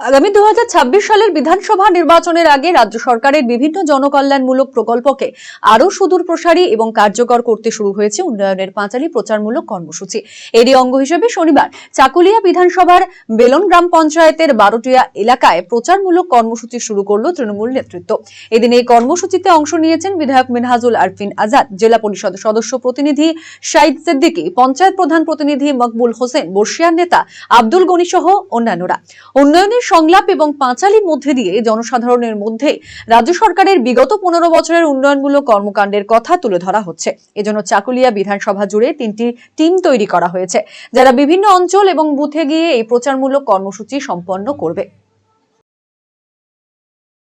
আগামী দু হাজার ছাব্বিশ সালের বিধানসভা নির্বাচনের আগে রাজ্য সরকারের বিভিন্ন জনকল্যাণমূলক প্রকল্পকে আরও সুদূর প্রসারী এবং কার্যকর করতে শুরু হয়েছে উন্নয়নের পাঁচালী প্রচারমূলক কর্মসূচি। এরই অঙ্গ হিসেবে শনিবার চাকুলিয়া বিধানসভার বেলন গ্রাম পঞ্চায়েতের বারোটিয়া এলাকায় প্রচারমূলক কর্মসূচি শুরু করল তৃণমূল নেতৃত্ব। এদিন এই কর্মসূচিতে অংশ নিয়েছেন বিধায়ক মিনহাজুল আরফিন আজাদ, জেলা পরিষদ সদস্য প্রতিনিধি শাহিদ সিদ্দিকী, পঞ্চায়েত প্রধান প্রতিনিধি মকবুল হোসেন, বর্ষিয়ার নেতা আব্দুল গনি সহ অন্যান্যরা। উন্নয়নের সংলাপ এবং পাঁচালির মধ্যে দিয়ে জনসাধারণের মধ্যে রাজ্য সরকারের বিগত পনেরো বছরের উন্নয়নমূলক কর্মকাণ্ডের কথা তুলে ধরা হচ্ছে। এজন্য চাকুলিয়া বিধানসভা জুড়ে তিনটি টিম তৈরি করা হয়েছে, যারা বিভিন্ন অঞ্চল এবং বুথে গিয়ে এই প্রচারমূলক কর্মসূচি সম্পন্ন করবে।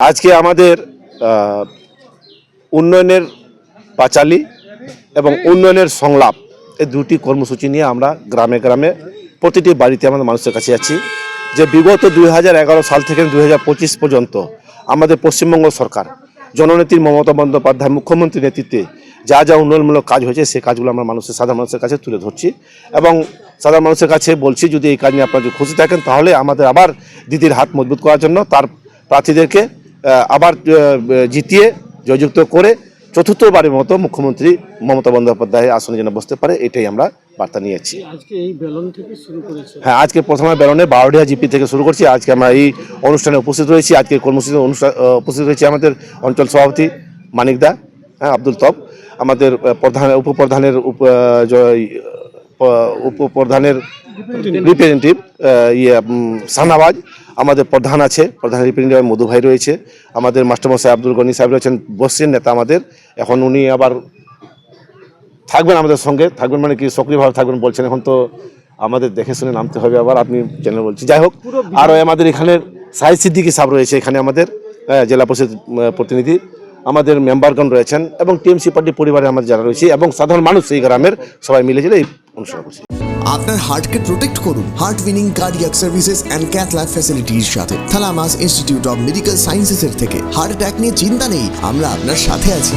আজকে আমাদের উন্নয়নের পাঁচালী এবং উন্নয়নের সংলাপ, এই দুটি কর্মসূচি নিয়ে আমরা গ্রামে গ্রামে প্রতিটি বাড়িতে আমাদের মানুষের কাছে আছি যে বিগত দু হাজার এগারো সাল থেকে দুই হাজার পঁচিশ পর্যন্ত আমাদের পশ্চিমবঙ্গ সরকার, জননেত্রী মমতা বন্দ্যোপাধ্যায় মুখ্যমন্ত্রীর নেতৃত্বে যা যা উন্নয়নমূলক কাজ হয়েছে সেই কাজগুলো আমরা মানুষের, সাধারণ মানুষের কাছে তুলে ধরছি এবং সাধারণ মানুষের কাছে বলছি, যদি এই কাজ নিয়ে আপনারা যদি খুশি থাকেন, তাহলে আমাদের আবার দিদির হাত মজবুত করার জন্য, তার প্রার্থীদেরকে আবার জিতিয়ে জয়যুক্ত করে চতুর্থবারের মতো মুখ্যমন্ত্রী মমতা বন্দ্যোপাধ্যায় আসনে যেন বসতে পারে, এটাই আমরা বার্তা নিয়েছি। বেলন হ্যাঁ আজকে প্রথমে বেরোনে বারোডিয়া জিপি থেকে শুরু করছি। আজকে আমরা এই অনুষ্ঠানে উপস্থিত রয়েছি। আজকে কর্মসূচি অনুষ্ঠান উপস্থিত রয়েছে আমাদের অঞ্চল সভাপতি মানিকদা হ্যাঁ আব্দুল তপ আমাদের প্রধান উপপ্রধানের উপ উপপ্রধানের রিপ্রেজেন্টেটিভ ইয়ে শাহনাবাজ আমাদের প্রধান আছে প্রধান রিপ্রেজেন্টেটিভ মধু ভাই রয়েছে আমাদের মাস্টারমশাই আব্দুল গনি সাহেব রয়েছেন বসছেন নেতা আমাদের। এখন উনি আবার থাকবেন আমাদের সঙ্গে থাকবেন মানে কি সক্রিয়ভাবে থাকবেন বলছেন এখন তো আমাদের দেখে শুনে নামতে হবে আবার আপনি চ্যানেল বলছি যাই হোক আরও আমাদের এখানে সাহিদ সিদ্দিকি সাহেব রয়েছে এখানে আমাদের জেলা পরিষদ প্রতিনিধি। আমাদের মেম্বারগণ রয়েছেন এবং টিএমসি পার্টি পরিবারে আমাদের যারা রয়েছে এবং সাধারণ মানুষ এই গ্রামের সবাই মিলে এই অনুষ্ঠান করছি। আপনার হার্টকে প্রোটেক্ট করুন। Heart winning cardiac services and cath lab ফ্যাসিলিটির সাথে। থালামাস ইনস্টিটিউট অফ মেডিকেল সায়েন্সেসের থেকে হার্ট অ্যাটাক নিয়ে চিন্তা নেই। আমরা আপনার সাথে আছি।